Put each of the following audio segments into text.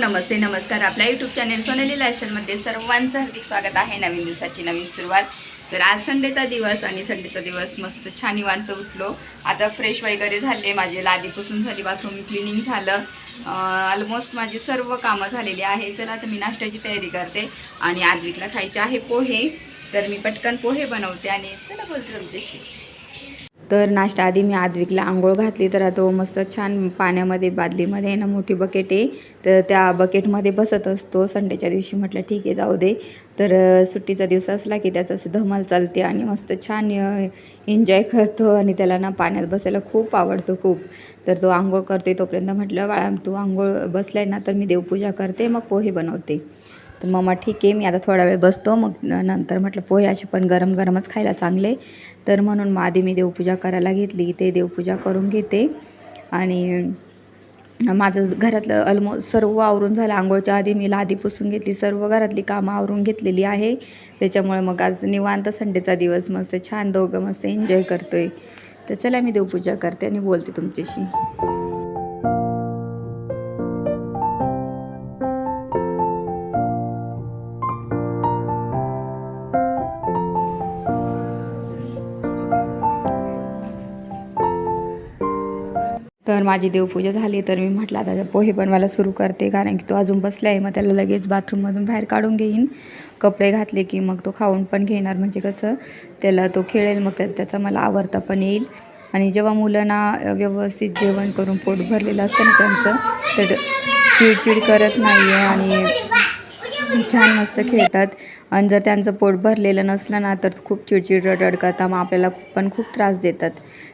नमस्ते नमस्कार. आपल्या YouTube channel सोनेली लायशनमध्ये सर्वांचं हार्दिक स्वागत आहे. नवीन दिवसाची नवीन सुरुवात. तर आज संडेचा दिवस आणि संडेचा दिवस मस्त छान निवांत उठलो. आता फ्रेश वगैरे झाले. माझे लादी पुसून झाली बाथरूम क्लिनिंग झालं. ऑलमोस्ट माझी सर्व कामं झालेली आहे. चला तर मी नाश्त्याची तयारी करते आणि आद्विकला खायचे आहे पोहे. तर मी पटकन पोहे बनवते आणि चला बोलते तुमच्याशी. तर नाश्ता आधी मी आद्विकला आंघोळ घातली तर तो मस्त छान पाण्यामध्ये बादलीमध्ये आहे ना मोठी बकेट आहे. तर त्या बकेटमध्ये बसत असतो. संडेच्या दिवशी म्हटलं ठीक आहे जाऊ दे. तर सुट्टीचा दिवस असला की त्याचं असं धमाल चालते आणि मस्त छान एन्जॉय करतो आणि त्याला ना पाण्यात बसायला खूप आवडतो खूप. तर तो आंघोळ करते तोपर्यंत म्हटलं बाळा तू आंघोळ बसलाय ना तर मी देवपूजा करते मग पोहे बनवते. तर मम्मा ठीक आहे मी आता थोडा वेळ बसतो. मग नंतर म्हटलं पोहे असे पण गरम गरमच खायला चांगले. तर म्हणून मग आधी मी देवपूजा करायला घेतली. ते देवपूजा करून घेते. आणि माझं घरातलं ऑलमोस्ट सर्व आवरून झालं. आंघोळच्या आधी मी लादी पुसून घेतली. सर्व घरातली कामं आवरून घेतलेली आहे. त्याच्यामुळे मग आज निवांत संडेचा दिवस. मस्त छान दोघं मस्त एन्जॉय करतो आहे तर चला मी देवपूजा करते आणि बोलते तुमच्याशी. माझी देवपूजा झाली तर मी म्हटलं आता पोहे बनवायला सुरू करते कारण की तो अजून बसला आहे मग त्याला लगेच बाथरूममधून बाहेर काढून घेईन. कपडे घातले की मग तो खाऊन पण घेणार. म्हणजे कसं त्याला तो खेळेल मग त्याचा त्याचा मला आवडता पण येईल. आणि जेव्हा मुलांना व्यवस्थित जेवण करून पोट भरलेलं असतं ना त्यांचं तर चिडचिड करत नाही आहे आणि छान मस्त खेळतात. आणि जर त्यांचं पोट भरलेलं नसलं ना तर खूप चिडचिड रडरड करतात मग आपल्याला पण खूप त्रास देतात.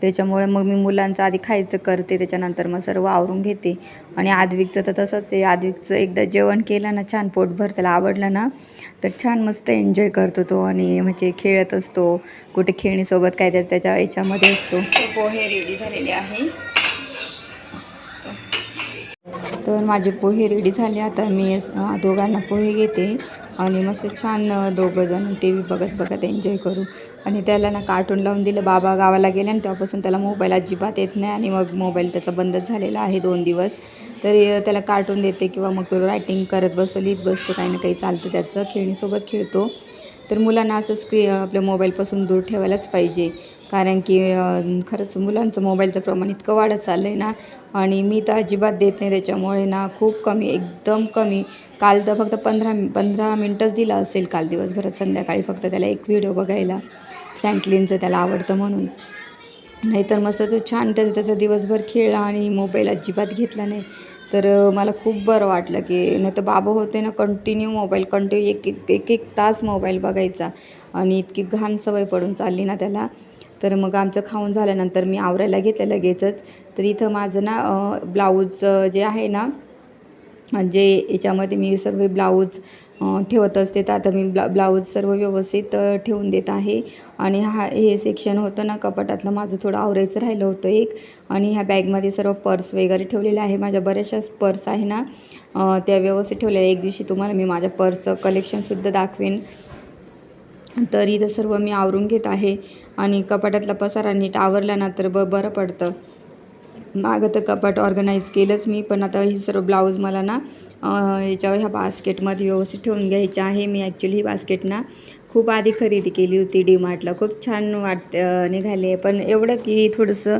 त्याच्यामुळे मग मी मुलांचं आधी खायचं करते त्याच्यानंतर मग सर्व आवरून घेते. आणि आद्विकचं तर तसंच आहे. आद्विकचं एकदा जेवण केलं ना छान पोटभर त्याला आवडलं ना तर छान मस्त एन्जॉय करतो तो. आणि म्हणजे खेळत असतो. कुठे खेळणीसोबत काय त्याच्या याच्यामध्ये असतो. पोहे रेडी झालेले आहे. तर माझे पोहे रेडी झाले. आता मी दोघांना पोहे घेते. आणि मस्त छान दोघंजण दोघं जण टी व्ही बघत बघत एन्जॉय करू. आणि त्याला ना कार्टून लावून दिलं. बाबा गावाला गेले आणि तेव्हापासून त्याला मोबाईल अजिबात येत नाही आणि मग मोबाईल त्याचा बंदच झालेला आहे दोन दिवस. तरी त्याला कार्टून देते किंवा मग तो रायटिंग करत बसतो लिहित बसतो काही ना काही चालतं त्याचं. खेळणीसोबत खेळतो. तर मुलांना असं स्क्री आपल्या मोबाईलपासून दूर ठेवायलाच पाहिजे. कारण की खरंच मुलांचं मोबाईलचं प्रमाण इतकं वाढत चाललं आहे ना. आणि मी तर अजिबात देत नाही त्याच्यामुळे ना खूप कमी एकदम कमी. काल तर फक्त पंधरा पंधरा मिनटंच दिला असेल काल दिवसभरात संध्याकाळी फक्त त्याला एक व्हिडिओ बघायला. फ्रँकलिनचं त्याला आवडतं म्हणून. नाहीतर मस्त तो छान त्याचं त्याचा दिवसभर खेळला आणि मोबाईल अजिबात घेतला नाही. तर मला खूप बरं वाटलं की नाही तर बाबा होते ना कंटिन्यू मोबाईल कंटिन्यू एक एक एक एक तास मोबाईल बघायचा. आणि इतकी घाण सवय पडून चालली ना त्याला. तर मग आमचं खाऊन झाल्यानंतर मी आवरायला घेतलं लगेचच. तर इथं माझं ना ब्लाऊज जे आहे ना जे याच्यामध्ये मी सर्व ब्लाऊज ठेवत असते तर आता मी ब्ला ब्लाऊज सर्व व्यवस्थित ठेवून देत आहे. आणि हा हे सेक्शन होतं ना कपाटातलं माझं थोडं आवरायचं राहिलं होतं एक. आणि ह्या बॅगमध्ये सर्व पर्स वगैरे ठेवलेले आहे. माझ्या बऱ्याचशाच पर्स आहे ना त्या व्यवस्थित ठेवलेल्या. एक दिवशी तुम्हाला मी माझ्या पर्सचं कलेक्शनसुद्धा दाखवेन. तर इथं सर्व मी आवरून घेत आहे. आणि कपाटातला पसारा नीट आवरला ना तर ब बरं पडतं. मागं तर कपाट ऑर्गनाईज केलंच मी पण आता ही सर्व ब्लाऊज मला ना याच्यावर ह्या बास्केटमध्ये व्यवस्थित ठेवून घ्यायचे आहे. मी ॲक्च्युली ही बास्केट ना खूप आधी खरेदी केली होती डी मार्टला खूप छान वाट निघाले पण एवढं की थोडंसं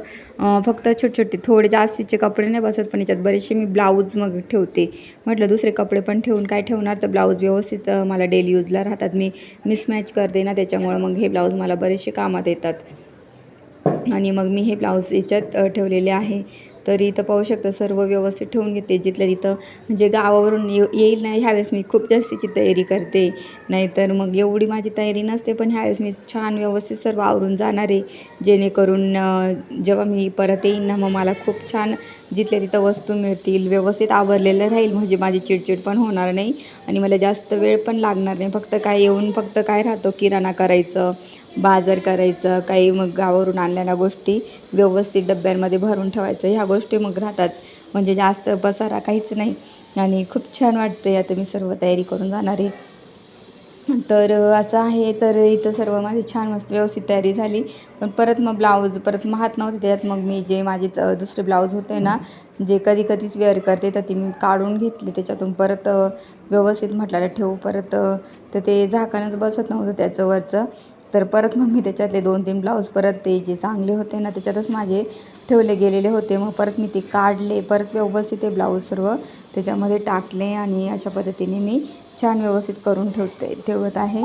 फक्त छोटे छोटे थोडे जास्तीचे कपडे नाही बसत पण याच्यात बरेचसे मी ब्लाऊज मग ठेवते. म्हटलं दुसरे कपडे पण ठेवून काय ठेवणार? तर ब्लाऊज व्यवस्थित मला डेली यूजला राहतात. मी मिसमॅच करते ना त्याच्यामुळं मग हे ब्लाऊज मला बरेचसे कामात येतात. आणि मग मी हे ब्लाऊज याच्यात ठेवलेले आहे. तर इथं पाहू शकता सर्व व्यवस्थित ठेवून घेते. जिथल्या तिथं म्हणजे गावावरून ये येईल नाही ह्यावेळेस मी खूप जास्तीची तयारी करते. नाहीतर मग एवढी माझी तयारी नसते पण ह्यावेळेस मी छान व्यवस्थित सर्व आवरून जाणार आहे. जेणेकरून जेव्हा मी परत येईन ना मग मला खूप छान जिथल्या तिथं वस्तू मिळतील व्यवस्थित आवरलेलं राहील म्हणजे माझी चिडचिड पण होणार नाही आणि मला जास्त वेळ पण लागणार नाही. फक्त काय येऊन फक्त काय राहतो? किराणा करायचं बाजार करायचं काही मग गावावरून आणलेल्या गोष्टी व्यवस्थित डब्यांमध्ये भरून ठेवायचं ह्या गोष्टी मग राहतात. म्हणजे जास्त पसारा काहीच नाही. आणि खूप छान वाटतं आता मी सर्व तयारी करून जाणार आहे. तर असं आहे. तर इथं सर्व माझी छान मस्त व्यवस्थित तयारी झाली. पण परत मग ब्लाऊज परत मग हात. नव्हते त्यात मग मी जे माझे च- दुसरे ब्लाऊज होते ना जे कधी कधीच वेअर करते तर ती मी काढून घेतली. त्याच्यातून परत व्यवस्थित म्हटलं ठेवू. परत तर ते झाकणच बसत नव्हतं त्याचं वरचं. तर परत मग मी त्याच्यातले दोन तीन ब्लाऊज परत ते जे चांगले होते ना त्याच्यातच माझे ठेवले गेलेले होते. मग परत मी ते काढले परत व्यवस्थित ते ब्लाऊज सर्व त्याच्यामध्ये टाकले आणि अशा पद्धतीने मी छान व्यवस्थित करून ठेवते ठेवत आहे.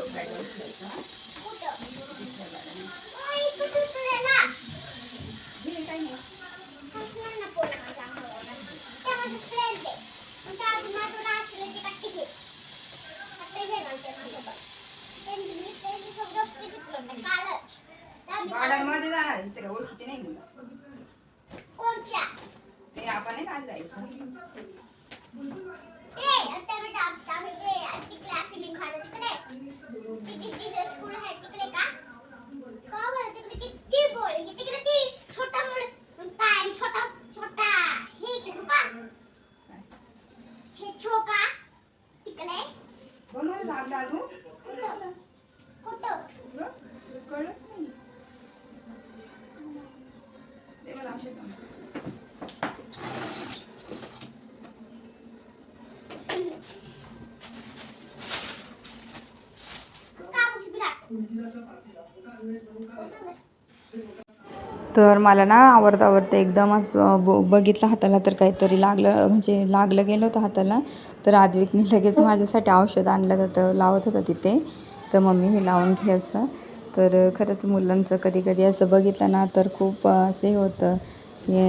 नाही. गाड्यांमध्ये जाणार इथे काय ओळखीचे नाही मुलं कोणच्या ते आपण नाही आज जायचं तिकडे आम्ही क्लास तिकडे. किती स्कूल आहे तिकडे का? तर मला ना आवडता आवडतं एकदमच ब बघितलं हाताला तर काहीतरी लागलं म्हणजे लागलं गेलं होतं हाताला. तर आद्विकने लगेच माझ्यासाठी औषध आणलं होतं लावत होतं तिथे. तर मम्मी हे लावून घे असं. तर खरंच मुलांचं कधी कधी असं बघितलं ना तर खूप असं हे होतं की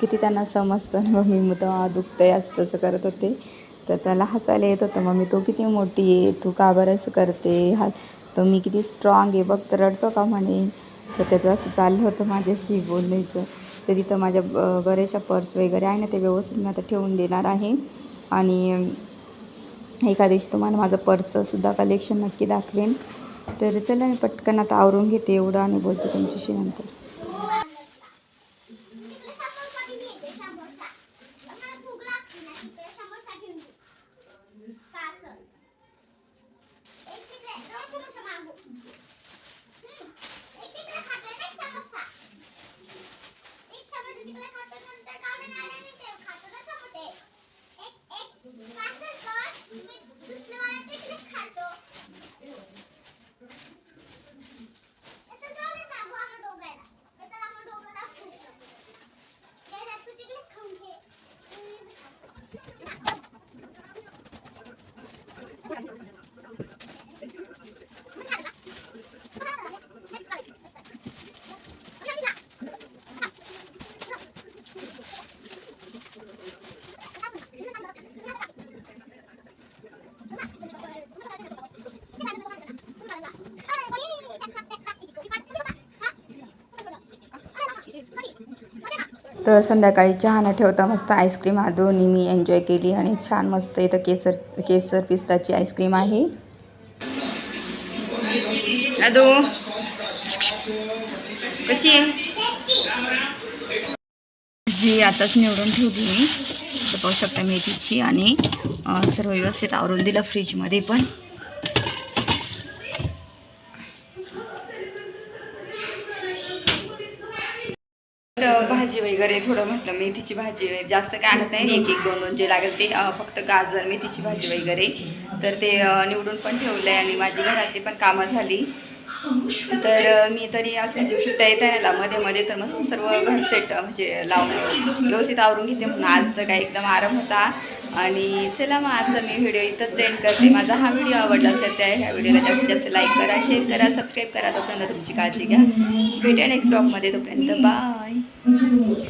किती त्यांना समजतं मम्मी मग तेव्हा आहे असं तसं करत होते. तर त्याला हसायला येत होतं मम्मी तो किती मोठी आहे तू का बरं असं करते? हा तो मी किती स्ट्रॉंग आहे बघ तर रडतो का म्हणे? तर त्याचं असं चाललं होतं माझ्याशी बोलायचं. तर तिथं माझ्या ब- बऱ्याचशा पर्स वगैरे आहे ना ते व्यवस्थित मी आता ठेवून देणार आहे. आणि एका दिवशी तुम्हाला माझं पर्ससुद्धा कलेक्शन नक्की दाखवेन. तर चला मी पटकन आता आवरून घेते एवढं आणि बोलते तुमच्याशी नंतर. I'm... तर संध्याकाळी चहा न ठेवता मस्त आईस्क्रीम हा दोन्ही मी एन्जॉय केली आणि छान मस्त इथं केसर केसर पिस्ताची आईस्क्रीम आहे. अदो कशी आहे? भाजी आताच निवडून ठेवली मी. तर पाहू शकता मेथीची आणि सर्व व्यवस्थित आवरून दिलं फ्रीजमध्ये पण. भाजी वगैरे थोडं म्हटलं मेथीची भाजी वगैरे जास्त काय आणत नाही एक एक दोन दोन जे लागेल ते फक्त गाजर मेथीची भाजी वगैरे. तर ते निवडून पण ठेवलं आहे आणि माझी घरातली पण कामं झाली. तर मी तरी असं म्हणजे सुट्ट्या येत आहे ना मध्ये मध्ये तर मस्त सर्व घर सेट म्हणजे लावून व्यवस्थित आवरून घेते म्हणून. आज तर काय एकदम आराम होता. आणि चला मग आजचा मी व्हिडिओ इथंच एंड करते. माझा हा व्हिडिओ आवडला असेल तर ह्या व्हिडिओला जास्तीत जास्त लाईक करा शेअर करा सबस्क्राईब करा. तोपर्यंत तुमची काळजी घ्या. भेटूया नेक्स्ट ब्लॉगमध्ये तोपर्यंत ఉంచుతుంది